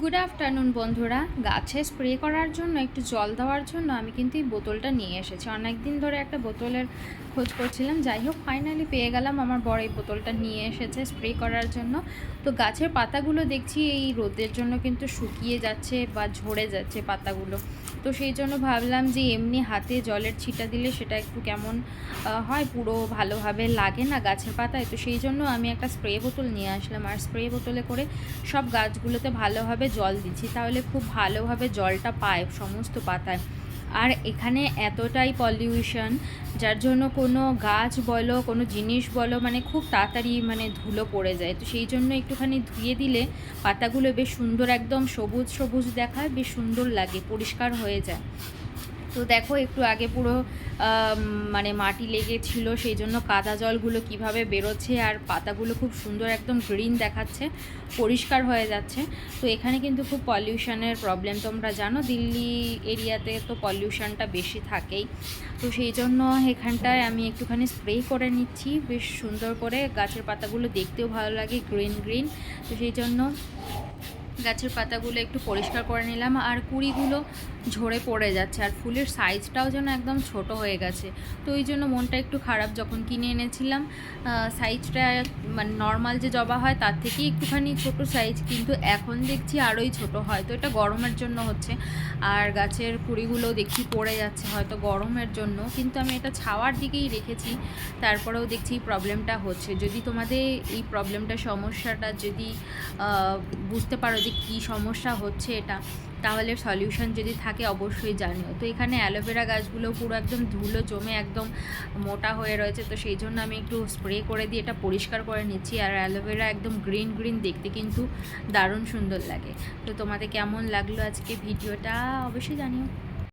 Good afternoon বন্ধুরা। গাছে spray করার জন্য, একটু জল দেওয়ার জন্য আমি কিন্তু এই বোতলটা নিয়ে এসেছি। অনেক দিন ধরে একটা বোতলের খোঁজ করছিলাম। যাই হোক ফাইনালি পেয়ে গেলাম। আমার বড় এই বোতলটা নিয়ে এসেছে স্প্রে করার জন্য। তো গাছের পাতাগুলো দেখছি, এই রোদের জন্য কিন্তু শুকিয়ে যাচ্ছে বা ঝরে যাচ্ছে পাতাগুলো। তো সেই জন্য ভাবলাম যে, এমনি হাতে জলের ছিটা দিলে সেটা একটু কেমন হয়? পুরো ভালোভাবে লাগে না গাছের পাতায়? তো সেই জন্য আমি একটা স্প্রে বোতল নিয়ে আসলাম। আর স্প্রে বোতলে করে সব গাছগুলোতে ভালোভাবে জল দিচ্ছি, তাহলে খুব ভালোভাবে জলটা পায় সমস্ত পাতায়। আর এখানে এতটাই পলিউশন যার জন্য কোনো গাছ বলো, কোনো জিনিস বলো মানে খুব তাড়াতাড়ি মানে ধুলো পড়ে যায়। তো সেই জন্য একটুখানি ধুয়ে দিলে পাতাগুলো বেশ সুন্দর একদম সবুজ সবুজ দেখায়, বেশ সুন্দর লাগে, পরিষ্কার হয়ে যায়। তো দেখো একটু আগে পুরো মানে মাটি লেগেছিল, সেই জন্য কাদা জলগুলো কীভাবে বেরোচ্ছে আর পাতাগুলো খুব সুন্দর একদম গ্রিন দেখাচ্ছে, পরিষ্কার হয়ে যাচ্ছে। তো এখানে কিন্তু খুব পলিউশনের প্রবলেম তোমরা জানো, দিল্লি এরিয়াতে তো পলিউশনটা বেশি থাকেই। তো সেই জন্য এখানটায় আমি একটুখানি স্প্রে করে নিচ্ছি, বেশ সুন্দর করে। গাছের পাতাগুলো দেখতেও ভালো লাগে গ্রিন গ্রিন তো সেই জন্য গাছের পাতাগুলো একটু পরিষ্কার করে নিলাম আর কুড়িগুলো ঝরে পড়ে যাচ্ছে আর ফুলের সাইজটাও যেন একদম ছোট হয়ে গেছে। তো ওই জন্য মনটা একটু খারাপ যখন কিনে এনেছিলাম সাইজটা মানে নর্মাল যে জবা হয় তার থেকেই একটুখানি ছোট সাইজ কিন্তু এখন দেখছি আরোই ছোট হয়। তো এটা গরমের জন্য হচ্ছে। আর গাছের কুড়িগুলো দেখছি পড়ে যাচ্ছে হয়তো গরমের জন্য, কিন্তু আমি এটা ছাওয়ার দিকেই রেখেছি। তারপরেও দেখছি প্রবলেমটা হচ্ছে। যদি তোমাদের এই প্রবলেমটা সমস্যাটা যদি বুঝতে পারো যে কী সমস্যা হচ্ছে এটা, তাহলে সলিউশন যদি থাকে অবশ্যই জানিও। তো এখানে অ্যালোভেরা গাছগুলো পুরো একদম ধুলো জমে একদম মোটা হয়ে রয়েছে, তো সেই জন্য আমি একটু স্প্রে করে দিয়ে এটা পরিষ্কার করে নিচ্ছি, আর অ্যালোভেরা একদম গ্রিন গ্রিন দেখতে কিন্তু দারুণ সুন্দর লাগে। তো তোমাদের কেমন লাগল আজকে ভিডিওটা অবশ্যই জানিও।